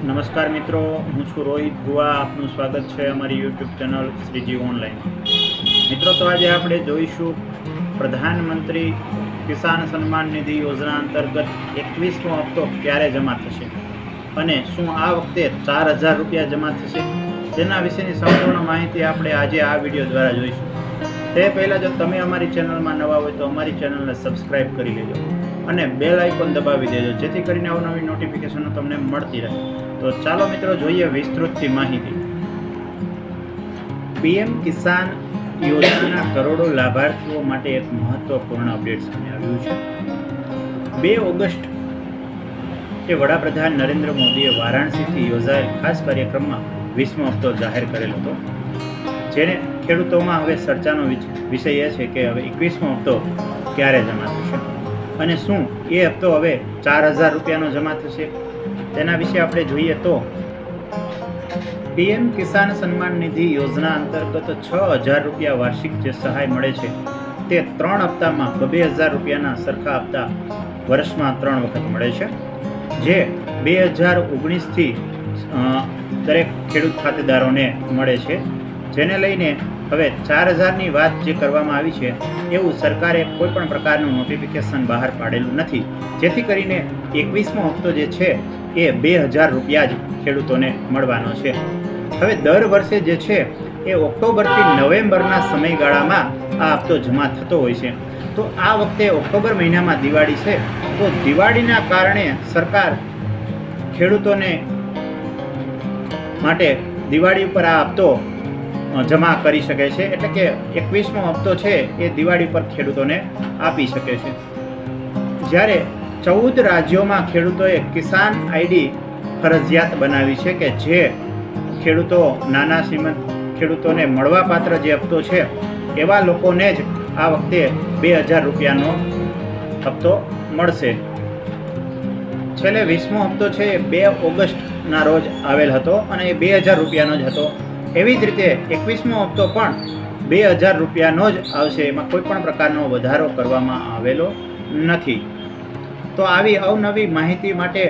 નમસ્કાર મિત્રો, હું છું રોહિત ગુવા આપનું સ્વાગત છે અમારી યુટ્યુબ ચેનલ શ્રીજી ઓનલાઈન મિત્રો, તો આજે આપણે જોઈશું પ્રધાનમંત્રી કિસાન સન્માન નિધિ યોજના અંતર્ગત એકવીસમો હપ્તો ક્યારે જમા થશે અને શું આ વખતે ચાર હજાર રૂપિયા જમા થશે તેના વિશેની સંપૂર્ણ માહિતી આપણે આજે આ વીડિયો દ્વારા જોઈશું. તે પહેલાં જો તમે અમારી ચેનલમાં નવા હોય તો અમારી ચેનલને સબસ્ક્રાઈબ કરી લેજો. અને બેલ આઇકોન દબાવી દેજો, જેથી કરીને અવનવી નોટિફિકેશનો તમને મળતી રહે. તો ચાલો મિત્રો જોઈએ વિસ્તૃતથી માહિતી. પીએમ કિસાન યોજનાના કરોડો લાભાર્થીઓ માટે એક મહત્વપૂર્ણ અપડેટ સામે આવ્યું છે. બે ઓગસ્ટ એ વડાપ્રધાન નરેન્દ્ર મોદીએ વારાણસીથી યોજાયેલ ખાસ કાર્યક્રમમાં વીસમો હપ્તો જાહેર કરેલો હતો, જેને ખેડૂતોમાં હવે ચર્ચાનો વિષય એ છે કે હવે એકવીસમો હપ્તો ક્યારે જમા થશે? અને શું? એ હપ્તો હવે ચાર હજાર રૂપિયાનો જમા થશે. તેના વિશે આપણે જોઈએ તો, પીએમ કિસાન સન્માન નિધિ યોજના અંતર્ગત છ હજાર રૂપિયા વાર્ષિક જે સહાય મળે છે, તે ત્રણ હપ્તામાં બબે હજાર રૂપિયાના સરખા હપ્તા વર્ષમાં ત્રણ વખત મળે છે. જે બે હજાર ઓગણીસથી દરેક ખેડૂત ખાતેદારોને મળે છે. જેને લઈને હવે ચાર હજારની વાત જે કરવામાં આવી છે, એવું સરકારે કોઈ પણ પ્રકારનું નોટિફિકેશન બહાર પાડેલું નથી. જેથી કરીને એકવીસમો હપ્તો જે છે, એ બે હજાર રૂપિયા જ ખેડૂતોને મળવાનો છે. હવે દર વર્ષે જે છે, એ ઓક્ટોબરથી નવેમ્બરના સમયગાળામાં આ હપ્તો જમા થતો હોય છે. તો આ વખતે ઓક્ટોબર મહિનામાં દિવાળી છે, તો દિવાળીના કારણે સરકાર ખેડૂતોને માટે દિવાળી ઉપર આ હપ્તો જમા કરી શકે છે. એટલે કે એકવીસમો હપ્તો છે એ દિવાળી પર ખેડૂતોને આપી શકે છે. જ્યારે ચૌદ રાજ્યોમાં ખેડૂતોએ કિસાન આઈડી ફરજિયાત બનાવી છે કે જે ખેડૂતો, નાના શ્રીમંત ખેડૂતોને મળવાપાત્ર જે હપ્તો છે, એવા લોકોને જ આ વખતે બે હજાર રૂપિયાનો હપ્તો મળશે. છેલ્લે વીસમો હપ્તો છે બે ઓગસ્ટના રોજ આવેલ હતો અને એ બે હજાર રૂપિયાનો જ હતો. એવી જ રીતે એકવીસમો હપ્તો પણ બે હજાર રૂપિયાનો જ આવશે. એમાં કોઈ પણ પ્રકારનો વધારો કરવામાં આવેલો નથી. તો આવી અવનવી માહિતી માટે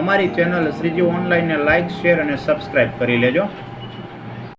અમારી ચેનલ શ્રીજી ઓનલાઈનને લાઇક શેર અને સબસ્ક્રાઈબ કરી લેજો.